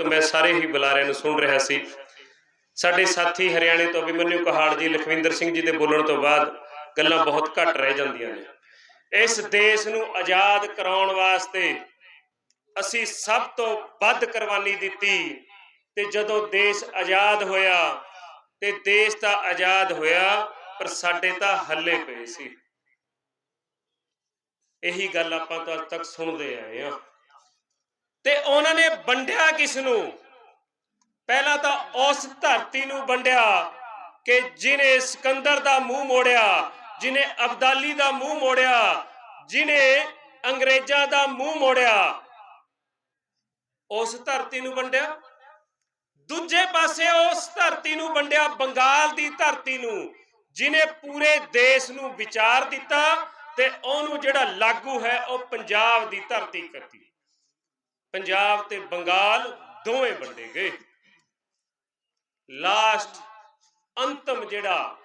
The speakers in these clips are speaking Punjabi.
ਤਾਂ ਮੈਂ ਸਾਰੇ ਹੀ ਬੁਲਾਰਿਆਂ ਨੂੰ ਸੁਣ ਰਿਹਾ ਸੀ। ਸਾਡੇ ਸਾਥੀ ਹਰਿਆਣੇ ਤੋਂ ਅਭਿਮਨਿਊ ਕਹਾੜ ਜੀ, ਲਖਵਿੰਦਰ ਸਿੰਘ ਜੀ ਦੇ ਬੋਲਣ ਤੋਂ ਬਾਅਦ ਗੱਲਾਂ ਬਹੁਤ ਘੱਟ ਰਹਿ ਜਾਂਦੀਆਂ ਨੇ। ਇਸ ਦੇਸ਼ ਨੂੰ ਆਜ਼ਾਦ ਕਰਾਉਣ ਵਾਸਤੇ ਅਸੀਂ ਸਭ ਤੋਂ ਵੱਧ ਕੁਰਬਾਨੀ ਦਿੱਤੀ ਤੇ ਜਦੋਂ ਦੇਸ਼ ਆਜ਼ਾਦ ਹੋਇਆ, ਤੇ ਦੇਸ਼ ਤਾਂ ਆਜ਼ਾਦ ਹੋਇਆ, ਪਰ ਸਾਡੇ ਤਾਂ ਹੱਲੇ ਪਏ ਸੀ। ਇਹੀ ਗੱਲ ਆਪਾਂ ਤੋਂ ਅੱਜ ਤੱਕ ਸੁਣਦੇ ਆਏ ਆ ਤੇ ਉਹਨਾਂ ਨੇ ਵੰਡਿਆ ਕਿਸ ਨੂੰ ਪਹਿਲਾਂ ਤਾਂ ਉਸ ਧਰਤੀ ਨੂੰ ਵੰਡਿਆ ਕਿ ਜਿਨੇ ਸਿਕੰਦਰ ਦਾ ਮੂੰਹ ਮੋੜਿਆ ਜਿਨੇ ਅਬਦਾਲੀ ਦਾ ਮੂੰਹ ਮੋੜਿਆ ਜਿਨੇ ਅੰਗਰੇਜ਼ਾਂ ਦਾ ਮੂੰਹ ਮੋੜਿਆ, ਉਸ ਧਰਤੀ ਨੂੰ ਵੰਡਿਆ। ਦੂਜੇ ਪਾਸੇ ਉਸ ਧਰਤੀ ਨੂੰ ਵੰਡਿਆ ਬੰਗਾਲ ਦੀ ਧਰਤੀ ਨੂੰ ਜਿਨੇ ਪੂਰੇ ਦੇਸ਼ ਨੂੰ ਵਿਚਾਰ ਦਿੱਤਾ ਤੇ ਉਹਨੂੰ ਜਿਹੜਾ ਲਾਗੂ ਹੈ ਉਹ ਪੰਜਾਬ ਦੀ ਧਰਤੀ ਕਰਤੀ। ਪੰਜਾਬ ਤੇ ਬੰਗਾਲ ਦੋਵੇਂ ਵੰਡੇ ਗਏ। ਲਾਸਟ ਅੰਤਮ ਜਿਹੜਾ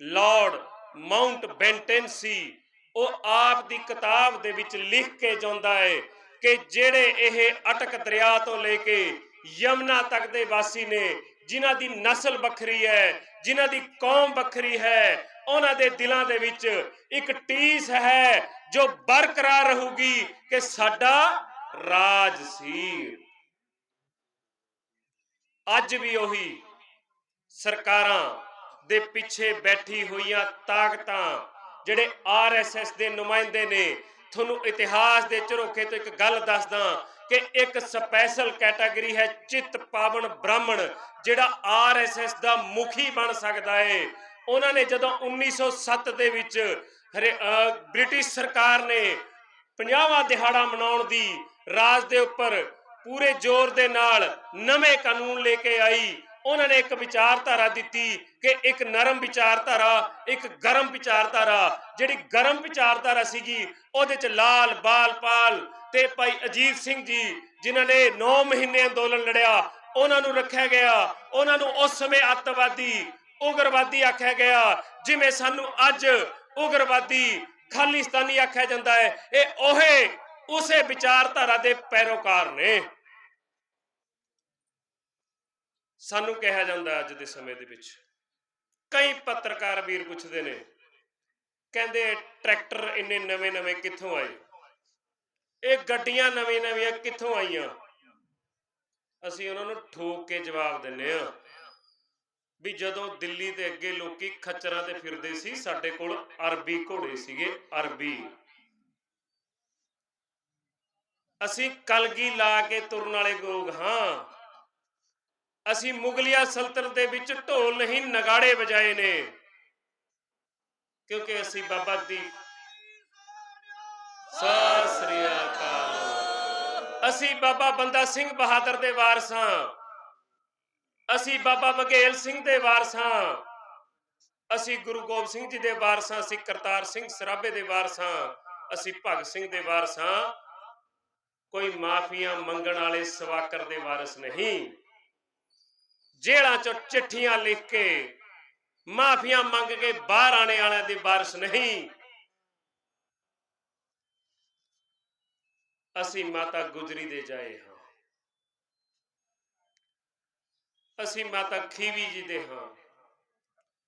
ਲਾਰਡ ਮਾਉਂਟ ਬੈਂਟਨ ਸੀ, ਉਹ ਆਪ ਦੀ ਕਿਤਾਬ ਦੇ ਵਿੱਚ ਲਿਖ ਕੇ ਜਾਂਦਾ ਹੈ ਕਿ ਜਿਹੜੇ ਇਹ ਅਟਕ ਦਰਿਆ ਤੋਂ ਲੈ ਕੇ ਯਮਨਾ ਤੱਕ ਦੇ ਵਾਸੀ ਨੇ, ਜਿਨ੍ਹਾਂ ਦੀ ਨਸਲ ਵੱਖਰੀ ਹੈ, ਜਿਨ੍ਹਾਂ ਦੀ ਕੌਮ ਵੱਖਰੀ ਹੈ, ਉਹਨਾਂ ਦੇ ਦਿਲਾਂ ਦੇ ਵਿੱਚ ਇੱਕ ਟੀਸ ਹੈ ਜੋ ਬਰਕਰਾਰ ਰਹੂਗੀ ਕਿ ਸਾਡਾ ਰਾਜ ਸੀ ਅੱਜ ਵੀ ਉਹੀ ਸਰਕਾਰਾਂ ਦੇ ਪਿੱਛੇ ਬੈਠੀ ਹੋਈਆਂ ਤਾਕਤਾਂ ਜਿਹੜੇ ਆਰਐਸਐਸ ਦੇ ਨੁਮਾਇੰਦੇ ਨੇ, ਤੁਹਾਨੂੰ ਇਤਿਹਾਸ ਦੇ ਝਰੋਖੇ ਤੋਂ ਇੱਕ ਗੱਲ ਦੱਸਦਾ ਕਿ ਇੱਕ ਸਪੈਸ਼ਲ ਕੈਟਾਗਰੀ ਹੈ ਚਿੱਤ ਪਾਵਨ ਬ੍ਰਾਹਮਣ, ਜਿਹੜਾ ਆਰਐਸਐਸ ਦਾ ਮੁਖੀ ਬਣ ਸਕਦਾ ਹੈ ਉਹਨਾਂ ਨੇ ਜਦੋਂ 1907 ਦੇ ਵਿੱਚ ਬ੍ਰਿਟਿਸ਼ ਸਰਕਾਰ ਨੇ 50ਵਾਂ ਦਿਹਾੜਾ ਮਨਾਉਣ ਦੀ ਰਾਜ ਦੇ ਉੱਪਰ ਪੂਰੇ ਜ਼ੋਰ ਦੇ ਨਾਲ ਨਵੇਂ ਕਾਨੂੰਨ ਲੈ ਕੇ ਆਈ। ਉਹਨਾਂ ਨੇ ਇੱਕ ਵਿਚਾਰਧਾਰਾ ਦਿੱਤੀ ਕਿ ਇੱਕ ਨਰਮ ਵਿਚਾਰਧਾਰਾ, ਇੱਕ ਗਰਮ ਵਿਚਾਰਧਾਰਾ। ਜਿਹੜੀ ਗਰਮ ਵਿਚਾਰਧਾਰਾ ਸੀਗੀ, ਉਹਦੇ ਚ ਲਾਲ ਬਾਲਪਾਲ ਤੇ ਭਾਈ ਅਜੀਤ ਸਿੰਘ ਜੀ, ਜਿਨ੍ਹਾਂ ਨੇ 9 ਮਹੀਨੇ ਅੰਦੋਲਨ ਲੜਿਆ, ਉਹਨਾਂ ਨੂੰ ਰੱਖਿਆ ਗਿਆ। ਉਹਨਾਂ ਨੂੰ ਉਸ ਸਮੇਂ ਅੱਤਵਾਦੀ, ਉਗਰਵਾਦੀ ਆਖਿਆ ਗਿਆ, ਜਿਵੇਂ ਸਾਨੂੰ ਅੱਜ ਉਗਰਵਾਦੀ ਖਾਲਿਸਤਾਨੀ ਆਖਿਆ ਜਾਂਦਾ ਹੈ। ਇਹ ਉਹੇ ਉਸੇ ਵਿਚਾਰਧਾਰਾ ਦੇ ਪੈਰੋਕਾਰ ਨੇ। ਸਾਨੂੰ ਕਿਹਾ ਜਾਂਦਾ ਅੱਜ ਦੇ ਸਮੇਂ ਦੇ ਵਿੱਚ, ਕਈ ਪੱਤਰਕਾਰ ਵੀਰ ਪੁੱਛਦੇ ਨੇ, ਕਹਿੰਦੇ ਟਰੈਕਟਰ ਇੰਨੇ ਨਵੇਂ ਨਵੇਂ ਕਿੱਥੋਂ ਆਏ? ਇਹ ਗੱਡੀਆਂ ਨਵੇਂ ਨਵੀਆਂ ਕਿੱਥੋਂ ਆਈਆਂ? ਅਸੀਂ ਉਹਨਾਂ ਨੂੰ ਠੋਕ ਕੇ ਜਵਾਬ ਦਿੰਨੇ ਆ ਵੀ ਜਦੋਂ ਦਿੱਲੀ ਦੇ ਅੱਗੇ ਲੋਕੀ ਖੱਚਰਾਂ ਤੇ ਫਿਰਦੇ ਸੀ, ਸਾਡੇ ਕੋਲ ਅਰਬੀ ਘੋੜੇ ਸੀਗੇ, ਅਰਬੀ। ਅਸੀਂ ਕਲਗੀ ਲਾ ਕੇ ਤੁਰਨ ਵਾਲੇ ਗੋਗ ਹਾਂ। ਅਸੀਂ ਮੁਗਲਿਆ ਸਲਤਨਤ ਦੇ ਵਿੱਚ ਢੋਲ ਨਹੀਂ, ਨਗਾੜੇ ਵਜਾਏ ਨੇ। ਕਿਉਂਕਿ ਅਸੀਂ ਬਾਬਾ ਦੀ ਸ੍ਰੀ ਅਕਾਲ। ਅਸੀਂ ਬਾਬਾ ਬੰਦਾ ਸਿੰਘ ਬਹਾਦਰ ਦੇ ਵਾਰਸ ਹਾਂ। ਅਸੀਂ ਬਾਬਾ ਬਘੇਲ ਸਿੰਘ ਦੇ ਵਾਰਸ ਹਾਂ। ਅਸੀਂ ਗੁਰੂ ਗੋਬਿੰਦ ਸਿੰਘ ਜੀ ਦੇ ਵਾਰਸ ਹਾਂ, ਅਸੀਂ ਕਰਤਾਰ ਸਿੰਘ ਸਰਾਭੇ ਦੇ ਵਾਰਸ ਹਾਂ। ਅਸੀਂ ਭਗਤ ਸਿੰਘ ਦੇ ਵਾਰਸ ਹਾਂ। ਕੋਈ ਮਾਫੀਆਂ ਮੰਗਣ ਵਾਲੇ ਸਵਾਕਰ ਦੇ ਵਾਰਸ ਨਹੀਂ। ਜੇਲ੍ਹਾਂ ਚੋਂ ਚਿੱਠੀਆਂ ਲਿਖ ਕੇ, ਮਾਫੀਆਂ ਮੰਗ ਕੇ ਬਾਹਰ ਆਣੇ ਵਾਲਿਆਂ ਦੇ ਵਾਰਸ ਨਹੀਂ। ਅਸੀਂ ਮਾਤਾ ਗੁਜਰੀ ਦੇ ਜਾਏ ਹਾਂ। ਅਸੀਂ ਮਾਤਾ ਖੀਵੀ ਜੀ ਦੇ ਹਾਂ।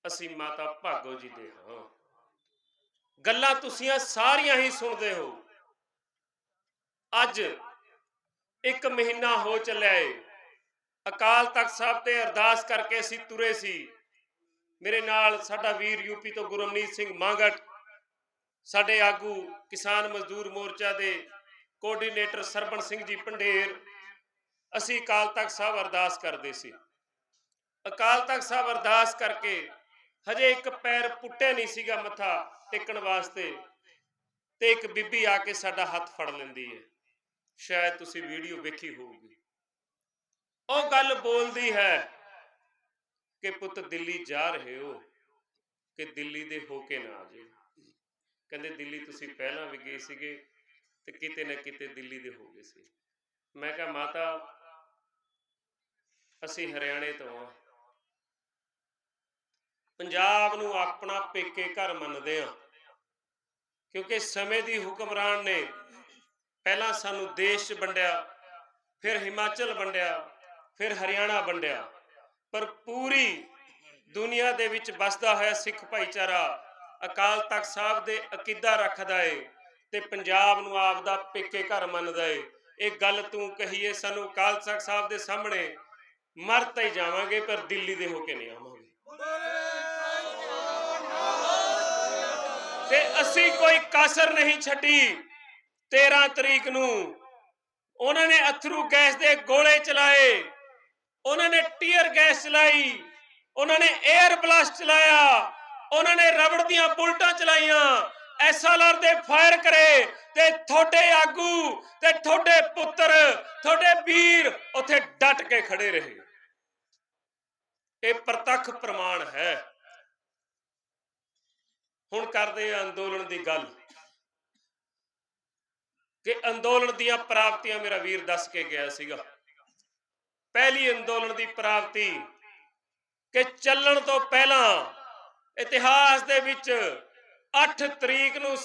ਅਸੀਂ ਮਾਤਾ ਭਾਗੋ ਜੀ ਦੇ ਹਾਂ। ਗੱਲਾਂ ਤੁਸੀਂ ਸਾਰੀਆਂ ਹੀ ਸੁਣਦੇ ਹੋ। ਅੱਜ ਇੱਕ ਮਹੀਨਾ ਹੋ ਚੱਲਿਆ ਏ। ਅਕਾਲ ਤਖਤ ਸਾਹਿਬ ਤੇ ਅਰਦਾਸ ਕਰਕੇ ਅਸੀਂ ਤੁਰੇ ਸੀ। ਮੇਰੇ ਨਾਲ ਸਾਡਾ ਵੀਰ ਯੂਪੀ ਤੋਂ ਗੁਰਮਨੀਤ ਸਿੰਘ ਮਾਂਗਟ, ਸਾਡੇ ਆਗੂ ਕਿਸਾਨ ਮਜ਼ਦੂਰ ਮੋਰਚਾ ਦੇ ਕੋਆਰਡੀਨੇਟਰ ਸਰਬਣ ਸਿੰਘ ਜੀ ਪੰਡੇਰ, ਅਸੀਂ ਅਕਾਲ ਤਖਤ ਸਾਹਿਬ ਅਰਦਾਸ ਕਰਦੇ ਸੀ। ਅਕਾਲ ਤਖਤ ਸਾਹਿਬ ਅਰਦਾਸ ਕਰਕੇ ਹਜੇ ਇੱਕ ਪੈਰ ਪੁੱਟਿਆ ਨਹੀਂ ਸੀਗਾ ਮੱਥਾ ਟੇਕਣ ਵਾਸਤੇ ਤੇ ਇੱਕ ਬੀਬੀ ਆ ਕੇ ਸਾਡਾ ਹੱਥ ਫੜ ਲੈਂਦੀ ਹੈ ਸ਼ਾਇਦ ਤੁਸੀਂ ਵੀਡੀਓ ਵੇਖੀ ਹੋਊਗੀ। ਉਹ ਗੱਲ ਬੋਲਦੀ ਹੈ ਕਿ ਪੁੱਤ ਦਿੱਲੀ ਜਾ ਰਹੇ ਹੋ ਕਿ ਦਿੱਲੀ ਦੇ ਹੋ ਕੇ ਨਾ ਆ ਜਾਓ ਕਹਿੰਦੇ ਦਿੱਲੀ ਤੁਸੀਂ ਪਹਿਲਾਂ ਵੀ ਗਏ ਸੀਗੇ ਤੇ ਕਿਤੇ ਨਾ ਕਿਤੇ ਦਿੱਲੀ ਦੇ ਹੋ ਗਏ ਸੀ। ਮੈਂ ਕਿਹਾ, ਮਾਤਾ, ਅਸੀਂ ਹਰਿਆਣੇ ਤੋਂ ਆ। ਪੰਜਾਬ ਨੂੰ ਆਪਣਾ ਪੇਕੇ ਘਰ ਮੰਨਦੇ ਆ। ਕਿਉਂਕਿ ਸਮੇਂ ਦੀ ਹੁਕਮਰਾਨ ਨੇ ਪਹਿਲਾਂ ਸਾਨੂੰ ਦੇਸ਼ ਵੰਡਿਆ, ਫਿਰ ਹਿਮਾਚਲ ਵੰਡਿਆ, ਫਿਰ ਹਰਿਆਣਾ ਵੰਡਿਆ। ਪਰ ਪੂਰੀ ਦੁਨੀਆ ਦੇ ਵਿੱਚ ਵਸਦਾ ਹੋਇਆ ਸਿੱਖ ਭਾਈਚਾਰਾ ਅਕਾਲ ਤਖਤ ਸਾਹਿਬ ਦੇ ਅਕੀਦਾ ਰੱਖਦਾ ਏ ਤੇ ਪੰਜਾਬ ਨੂੰ ਆਪ ਦਾ ਪੇਕੇ ਘਰ ਮੰਨਦਾ ਏ। ਇਹ ਗੱਲ ਤੂੰ ਕਹੀਏ, ਸਾਨੂੰ ਅਕਾਲ ਤਖਤ ਸਾਹਿਬ ਦੇ ਸਾਹਮਣੇ ਮਰ ਤਾਂ ਹੀ ਜਾਵਾਂਗੇ, ਪਰ ਦਿੱਲੀ ਦੇ ਹੋ ਕੇ ਨਹੀਂ ਆਵਾਂਗੇ। ਤੇ ਅਸੀਂ ਕੋਈ ਕਸਰ ਨਹੀਂ ਛੱਡੀ। 13 ਤਰੀਕ ਨੂੰ। ਉਹਨਾਂ ਨੇ ਅਥਰੂ ਗੈਸ ਦੇ ਗੋਲੇ ਚਲਾਏ। ਉਹਨਾਂ ਨੇ ਟੀਅਰ ਗੈਸ ਚਲਾਈ। ਉਹਨਾਂ ਨੇ 에ਅਰ ਬਲਾਸਟ ਚਲਾਇਆ। ਉਹਨਾਂ ਨੇ ਰਬੜ ਦੀਆਂ ਬੁਲਟਾਂ ਚਲਾਈਆਂ। ਐਸਐਲਆਰ ਦੇ ਫਾਇਰ ਕਰੇ ਤੇ ਤੁਹਾਡੇ ਆਗੂ ਤੇ ਤੁਹਾਡੇ ਪੁੱਤਰ, ਤੁਹਾਡੇ ਵੀਰ ਉੱਥੇ ਡਟ ਕੇ ਖੜੇ ਰਹੇ। ਇਹ ਪ੍ਰਤੱਖ ਪ੍ਰਮਾਣ ਹੈ। ਹੁਣ ਕਰਦੇ ਆ ਅੰਦੋਲਨ ਦੀ ਗੱਲ। ਕਿ ਅੰਦੋਲਨ ਦੀਆਂ ਪ੍ਰਾਪਤੀਆਂ ਮੇਰਾ ਵੀਰ ਦੱਸ ਕੇ ਗਿਆ ਸੀਗਾ। ਪਹਿਲੀ ਅੰਦੋਲਨ ਦੀ ਪ੍ਰਾਪਤੀ ਕਿ ਚੱਲਣ ਤੋਂ ਪਹਿਲਾਂ ਇਤਿਹਾਸ ਦੇ ਵਿੱਚ 8 ਤਰੀਕ ਨੂੰ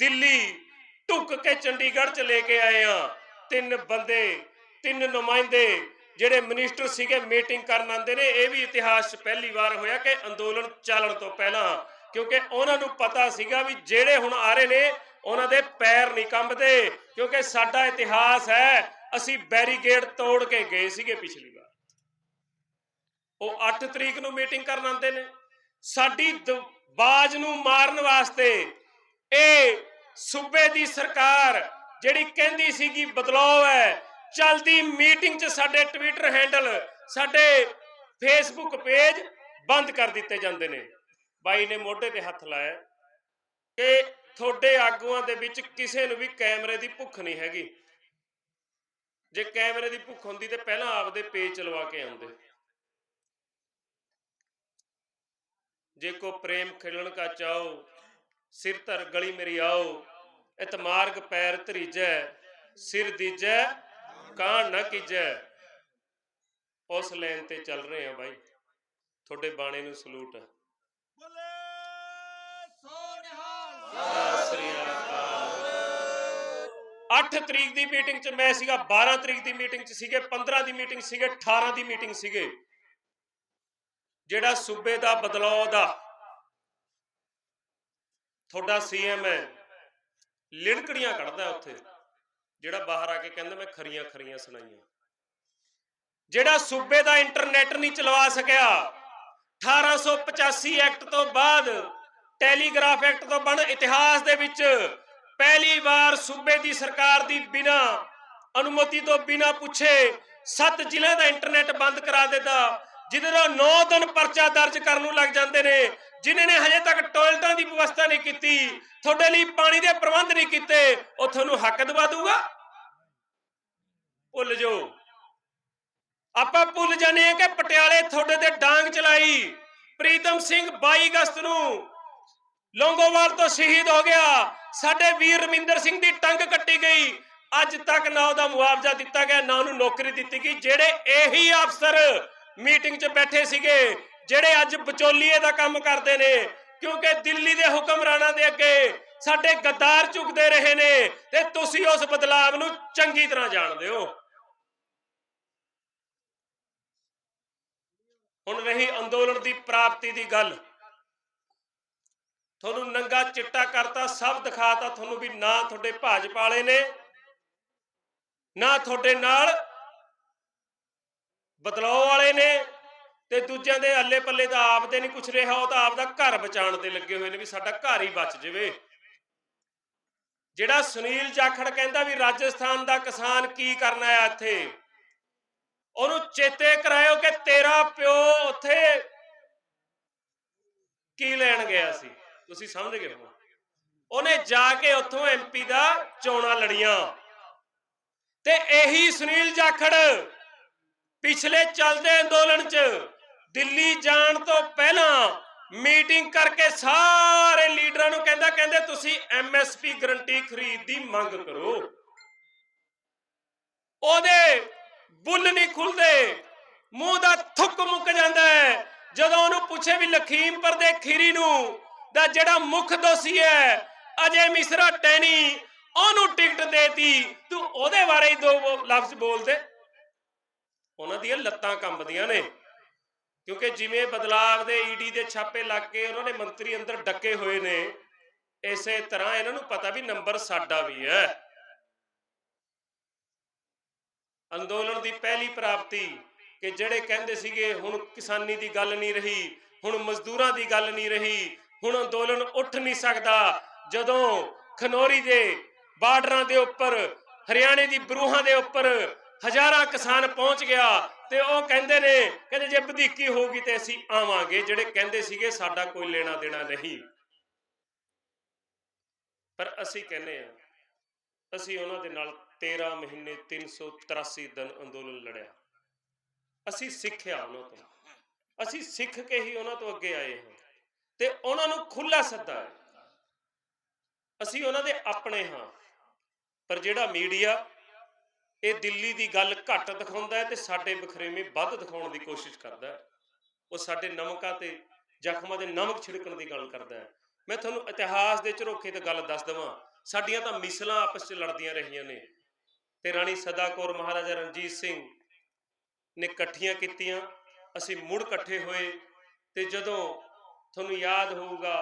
ਦਿੱਲੀ ਢੁੱਕ ਕੇ ਚੰਡੀਗੜ੍ਹ ਚ ਲੈ ਕੇ ਆਏ ਆ ਤਿੰਨ ਬੰਦੇ, ਤਿੰਨ ਨੁਮਾਇੰਦੇ ਜਿਹੜੇ ਮਿਨਿਸਟਰ ਸੀਗੇ, ਮੀਟਿੰਗ ਕਰਨ ਆਉਂਦੇ ਨੇ। ਇਹ ਵੀ ਇਤਿਹਾਸ 'ਚ ਪਹਿਲੀ ਵਾਰ ਹੋਇਆ ਕਿ ਅੰਦੋਲਨ ਚੱਲਣ ਤੋਂ ਪਹਿਲਾਂ ਕਿਉਂਕਿ ਉਹਨਾਂ ਨੂੰ ਪਤਾ ਸੀਗਾ ਵੀ ਜਿਹੜੇ ਹੁਣ ਆ ਰਹੇ ਨੇ, ਉਹਨਾਂ ਦੇ ਪੈਰ ਨਹੀਂ ਕੰਬਦੇ। ਕਿਉਂਕਿ ਸਾਡਾ ਇਤਿਹਾਸ ਹੈ, ਅਸੀਂ ਬੈਰੀਗੇਡ ਤੋੜ ਕੇ ਗਏ ਸੀਗੇ ਪਿਛਲੀ ਵਾਰ। ਉਹ 8 ਤਰੀਕ ਨੂੰ ਮੀਟਿੰਗ ਕਰਨ ਆਉਂਦੇ ਨੇ। ਸਾਡੀ ਬਾਜ਼ ਨੂੰ ਮਾਰਨ ਵਾਸਤੇ ਇਹ ਸੂਬੇ ਦੀ ਸਰਕਾਰ ਜਿਹੜੀ ਕਹਿੰਦੀ ਸੀਗੀ ਬਦਲਾਅ ਹੈ, ਚਲਦੀ ਮੀਟਿੰਗ 'ਚ ਸਾਡੇ ਟਵਿੱਟਰ ਹੈਂਡਲ, ਸਾਡੇ ਫੇਸਬੁੱਕ ਪੇਜ ਬੰਦ ਕਰ ਦਿੱਤੇ ਜਾਂਦੇ ਨੇ। ਬਾਈ ਨੇ ਮੋਢੇ ਤੇ ਹੱਥ ਲਾਇਆ ਕਿ ਤੁਹਾਡੇ ਆਗੂਆਂ ਦੇ ਵਿੱਚ ਕਿਸੇ ਨੂੰ ਵੀ ਕੈਮਰੇ ਦੀ ਭੁੱਖ ਨਹੀਂ ਹੈਗੀ। ਜੇ ਕੈਮਰੇ ਦੀ ਭੁੱਖ ਹੁੰਦੀ ਤੇ ਪਹਿਲਾਂ ਆਪਦੇ ਪੇਜ ਚਲਵਾ ਕੇ ਆਉਂਦੇ। ਜੇ ਕੋ ਪ੍ਰੇਮ ਖਿਲਣ ਕਾ ਚਾਓ ਸਿਰ ਧਰ ਗਲੀ ਮੇਰੀ ਆਓ ਇਤਮਾਰਗ ਪੈਰ ਧਰੀਜੈ, ਸਿਰ ਦੀਜੈ ਕਾਣ ਨਾ ਕੀਜੈ। ਉਸ ਲਾਈਨ ਤੇ ਚੱਲ ਰਹੇ ਆ ਬਾਈ। ਤੁਹਾਡੇ ਬਾਣੇ ਨੂੰ ਸਲੂਟ ਹੈ ਬੋਲੇ ਸੋ ਨਿਹਾਲ ਸਤਿ ਸ੍ਰੀ ਅਕਾਲ 8 ਤਰੀਕ ਦੀ ਮੀਟਿੰਗ 'ਚ ਮੈਂ ਸੀਗਾ 12 ਤਰੀਕ ਦੀ ਮੀਟਿੰਗ 'ਚ ਸੀਗੇ 15 ਦੀ ਮੀਟਿੰਗ ਸੀਗੇ 18 ਦੀ ਮੀਟਿੰਗ ਸੀਗੇ। ਜਿਹੜਾ ਸੂਬੇ ਦਾ ਬਦਲਾਅ ਦਾ ਤੁਹਾਡਾ ਸੀਐਮ ਹੈ, ਲਿਣਕੜੀਆਂ ਕੱਢਦਾ ਉੱਥੇ। ਜਿਹੜਾ ਬਾਹਰ ਆ ਕੇ ਕਹਿੰਦਾ, ਮੈਂ ਖਰੀਆਂ ਖਰੀਆਂ ਸੁਣਾਈਆਂ। ਜਿਹੜਾ ਸੂਬੇ ਦਾ ਇੰਟਰਨੈਟ ਨਹੀਂ ਚਲਵਾ ਸਕਿਆ 1885 ਐਕਟ ਤੋਂ ਬਾਅਦ ਟੈਲੀਗ੍ਰਾਫ ਐਕਟ ਤੋਂ ਬਣ ਇਤਿਹਾਸ ਦੇ ਵਿੱਚ ਪਹਿਲੀ ਵਾਰ ਸੂਬੇ ਦੀ ਸਰਕਾਰ ਦੀ ਬਿਨਾ ਅਨੁਮਤੀ ਤੋਂ ਬਿਨਾ ਪੁੱਛੇ ਸੱਤ ਜ਼ਿਲ੍ਹਿਆਂ ਦਾ ਇੰਟਰਨੈਟ ਬੰਦ ਕਰਾ ਦਿੱਤਾ, ਜਿਹਦੇ ਨਾਲ 9 ਦਿਨ ਪਰਚਾ ਦਰਜ ਕਰਨ ਨੂੰ ਲੱਗ ਜਾਂਦੇ ਨੇ, ਜਿਨ੍ਹਾਂ ਨੇ ਹਜੇ ਤੱਕ ਟਾਇਲਟਾਂ ਦੀ ਵਿਵਸਥਾ ਨਹੀਂ ਕੀਤੀ, ਤੁਹਾਡੇ ਲਈ ਪਾਣੀ ਦੇ ਪ੍ਰਬੰਧ ਨਹੀਂ ਕੀਤੇ, ਉਹ ਤੁਹਾਨੂੰ ਹੱਕ ਦਵਾ ਦੂਗਾ ਭੁੱਲ ਜਾਓ। ਆਪਾਂ ਭੁੱਲ ਜਾਂਦੇ ਹਾਂ ਕਿ ਪਟਿਆਲੇ ਤੁਹਾਡੇ ਤੇ ਡਾਂਗ ਚਲਾਈ, ਪ੍ਰੀਤਮ ਸਿੰਘ 22 ਅਗਸਤ ਨੂੰ ਲੌਂਗੋਵਾਲ ਤੋਂ ਸ਼ਹੀਦ ਹੋ ਗਿਆ। ਸਾਡੇ ਵੀਰ ਰਮਿੰਦਰ ਸਿੰਘ ਦੀ ਟੰਗ ਕੱਟੀ ਗਈ। ਅੱਜ ਤੱਕ ਨਾ ਉਹਦਾ ਮੁਆਵਜ਼ਾ ਦਿੱਤਾ ਗਿਆ, ਨਾ ਉਹਨੂੰ ਨੌਕਰੀ ਦਿੱਤੀ ਗਈ। ਜਿਹੜੇ ਇਹੀ ਅਫਸਰ ਮੀਟਿੰਗ 'ਚ ਬੈਠੇ ਸੀਗੇ, ਜਿਹੜੇ ਅੱਜ ਬਚੋਲੀਏ ਦਾ ਕੰਮ ਕਰਦੇ ਨੇ, ਕਿਉਂਕਿ ਦਿੱਲੀ ਦੇ ਹੁਕਮਰਾਨਾਂ ਦੇ ਅੱਗੇ ਸਾਡੇ ਗੱਦਾਰ ਝੁਕਦੇ ਰਹੇ ਨੇ ਤੇ ਤੁਸੀਂ ਉਸ ਬਦਲਾਵ ਨੂੰ ਚੰਗੀ ਤਰ੍ਹਾਂ ਜਾਣਦੇ ਹੋ। ਹੁਣ ਰਹੀ ਅੰਦੋਲਨ ਦੀ ਪ੍ਰਾਪਤੀ ਦੀ ਗੱਲ। ਤੁਹਾਨੂੰ ਨੰਗਾ ਚਿੱਟਾ ਕਰਤਾ, ਸਭ ਦਿਖਾਤਾ, ਤੁਹਾਨੂੰ ਵੀ ਨਾ ਤੁਹਾਡੇ ਭਾਜਪਾ ਵਾਲੇ ਨੇ, ਨਾ ਤੁਹਾਡੇ ਨਾਲ ਬਦਲਾਅ ਵਾਲੇ ਨੇ ਤੇ ਦੂਜਿਆਂ ਦੇ ਅੱਲੇ ਪੱਲੇ ਤਾਂ ਆਪਦੇ ਨਹੀਂ ਕੁਛ ਰਿਹਾ, ਉਹ ਤਾਂ ਆਪ ਦਾ ਘਰ ਬਚਾਉਣ ਤੇ ਲੱਗੇ ਹੋਏ ਨੇ ਵੀ ਸਾਡਾ ਘਰ ਹੀ ਬਚ ਜਾਵੇ। ਜਿਹੜਾ ਸੁਨੀਲ ਜਾਖੜ ਕਹਿੰਦਾ ਵੀ ਰਾਜਸਥਾਨ ਦਾ ਕਿਸਾਨ ਕੀ ਕਰਨਾ ਹੈ ਇੱਥੇ? ਉਹਨੂੰ ਚੇਤੇ ਕਰਾਇਓ ਕਿ ਤੇਰਾ ਪਿਓ ਉੱਥੇ ਕੀ ਲੈਣ ਗਿਆ ਸੀ? ਤੁਸੀਂ ਸਮਝ ਗਏ ਹੋ ਉਹਨੇ ਜਾ ਕੇ ਉੱਥੋਂ ਐਮਪੀ ਦਾ ਚੋਣਾਂ ਲੜੀਆਂ। ਤੇ ਇਹੀ ਸੁਨੀਲ ਜਾਖੜ ਪਿਛਲੇ ਚੱਲਦੇ ਅੰਦੋਲਨ 'ਚ ਦਿੱਲੀ ਜਾਣ ਤੋਂ ਪਹਿਲਾਂ ਮੀਟਿੰਗ ਕਰਕੇ ਸਾਰੇ ਲੀਡਰਾਂ ਨੂੰ ਕਹਿੰਦਾ, ਕਹਿੰਦੇ ਤੁਸੀਂ ਐਮਐਸਪੀ ਗਰੰਟੀ ਖਰੀਦ ਦੀ ਮੰਗ ਕਰੋ। ਉਹਦੇ ਬੁੱਲ ਨਹੀਂ ਖੁੱਲਦੇ, ਮੂੰਹ ਦਾ ਥੁੱਕ ਮੁੱਕ ਜਾਂਦਾ ਹੈ। ਜਦੋਂ ਉਹਨੂੰ ਪੁੱਛੇ ਵੀ ਲਖੀਮਪੁਰ ਦੇ ਖੀਰੀ ਨੂੰ ਦਾ ਜਿਹੜਾ ਮੁੱਖ ਦੋਸ਼ੀ ਹੈ, ਅਜੇ ਮਿਸਰਾ ਟੈਣੀ ਉਹਨੂੰ ਟਿਕਟ ਦੇਤੀ। ਤੂੰ ਉਹਦੇ ਬਾਰੇ ਹੀ ਦੋ ਲਫ਼ਜ਼ ਬੋਲ ਦੇ ਉਹਨਾਂ ਦੀਆਂ ਲੱਤਾਂ ਕੰਬਦੀਆਂ ਨੇ। ਕਿਉਂਕਿ ਜਿਵੇਂ ਬਦਲਾਵ ਦੇ ਈਡੀ ਦੇ ਛਾਪੇ ਲੱਗ ਕੇ ਉਹਨਾਂ ਨੇ ਮੰਤਰੀ ਅੰਦਰ ਡੱਕੇ ਹੋਏ ਨੇ, ਇਸੇ ਤਰ੍ਹਾਂ ਇਹਨਾਂ ਨੂੰ ਪਤਾ ਵੀ ਨੰਬਰ ਸਾਡਾ ਵੀ ਹੈ। ਅੰਦੋਲਨ ਦੀ ਪਹਿਲੀ ਪ੍ਰਾਪਤੀ ਕਿ ਜਿਹੜੇ ਕਹਿੰਦੇ ਸੀਗੇ, ਹੁਣ ਕਿਸਾਨੀ ਦੀ ਗੱਲ ਨਹੀਂ ਰਹੀ, ਹੁਣ ਮਜ਼ਦੂਰਾਂ ਦੀ ਗੱਲ ਨਹੀਂ ਰਹੀ ਹੁਣ ਅੰਦੋਲਨ ਉੱਠ ਨਹੀਂ ਸਕਦਾ। ਜਦੋਂ ਖਨੋਰੀ ਦੇ ਬਾਰਡਰਾਂ ਦੇ ਉੱਪਰ, ਹਰਿਆਣੇ ਦੀ ਬਰੂਹਾਂ ਦੇ ਉੱਪਰ ਹਜ਼ਾਰਾਂ ਕਿਸਾਨ ਪਹੁੰਚ ਗਿਆ ਤੇ ਉਹ ਕਹਿੰਦੇ ਨੇ, ਕਹਿੰਦੇ ਜੇ ਵਧੀਕੀ ਹੋਊਗੀ ਤੇ ਅਸੀਂ ਆਵਾਂਗੇ। ਜਿਹੜੇ ਕਹਿੰਦੇ ਸੀਗੇ, ਸਾਡਾ ਕੋਈ ਲੈਣਾ ਦੇਣਾ ਨਹੀਂ। ਪਰ ਅਸੀਂ ਕਹਿੰਦੇ ਆ ਅਸੀਂ ਉਹਨਾਂ ਦੇ ਨਾਲ 13 ਮਹੀਨੇ 383 ਦਿਨ ਅੰਦੋਲਨ ਲੜਿਆ। ਅਸੀਂ ਸਿੱਖਿਆ ਉਹਨਾਂ ਤੋਂ। ਅਸੀਂ ਸਿੱਖ ਕੇ ਹੀ ਉਹਨਾਂ ਤੋਂ ਅੱਗੇ ਆਏ ਹਾਂ। ਤੇ ਉਹਨਾਂ ਨੂੰ ਖੁੱਲਾ ਸੱਦਾ ਹੈ। ਅਸੀਂ ਉਹਨਾਂ ਦੇ ਆਪਣੇ ਹਾਂ, ਪਰ ਜਿਹੜਾ ਮੀਡੀਆ ਇਹ ਦਿੱਲੀ ਦੀ ਗੱਲ ਘੱਟ ਦਿਖਾਉਂਦਾ ਹੈ ਤੇ ਸਾਡੇ ਬਖਰੇਵੇਂ ਵੱਧ ਦਿਖਾਉਣ ਦੀ ਕੋਸ਼ਿਸ਼ ਕਰਦਾ ਹੈ। ਉਹ ਸਾਡੇ ਨਮਕਾਂ ਤੇ ਜ਼ਖਮਾਂ ਦੇ ਨਮਕ ਛਿੜਕਣ ਦੀ ਗੱਲ ਕਰਦਾ ਹੈ। ਮੈਂ ਤੁਹਾਨੂੰ ਇਤਿਹਾਸ ਦੇ ਝਰੋਖੇ ਤੇ ਗੱਲ ਦੱਸ ਦਵਾਂ। ਸਾਡੀਆਂ ਤਾਂ ਮਿਸਲਾਂ ਆਪਸ 'ਚ ਲੜਦੀਆਂ ਰਹੀਆਂ ਨੇ ਤੇ ਰਾਣੀ ਸਦਾ ਕੌਰ ਮਹਾਰਾਜਾ ਰਣਜੀਤ ਸਿੰਘ ਨੇ ਇਕੱਠੀਆਂ ਕੀਤੀਆਂ। ਅਸੀਂ ਮੁੜ ਇਕੱਠੇ ਹੋਏ ਤੇ ਜਦੋਂ ਤੁਹਾਨੂੰ ਯਾਦ ਹੋਊਗਾ,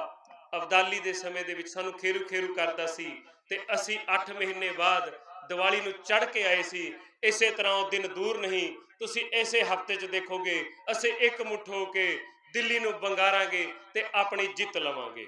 ਅਬਦਾਲੀ ਦੇ ਸਮੇਂ ਦੇ ਵਿੱਚ ਸਾਨੂੰ ਖੇਰੂ ਖੇਰੂ ਕਰਦਾ ਸੀ ਤੇ ਅਸੀਂ 8 ਮਹੀਨੇ ਬਾਅਦ ਦੀਵਾਲੀ ਨੂੰ ਚੜ ਕੇ ਆਏ ਸੀ। ਇਸੇ ਤਰ੍ਹਾਂ ਉਹ ਦਿਨ ਦੂਰ ਨਹੀਂ, ਤੁਸੀਂ ਇਸੇ ਹਫ਼ਤੇ 'ਚ ਦੇਖੋਗੇ, ਅਸੀਂ ਇੱਕ ਮੁੱਠ ਹੋ ਕੇ ਦਿੱਲੀ ਨੂੰ ਬੰਗਾਰਾਂਗੇ ਤੇ ਆਪਣੀ ਜਿੱਤ ਲਵਾਂਗੇ।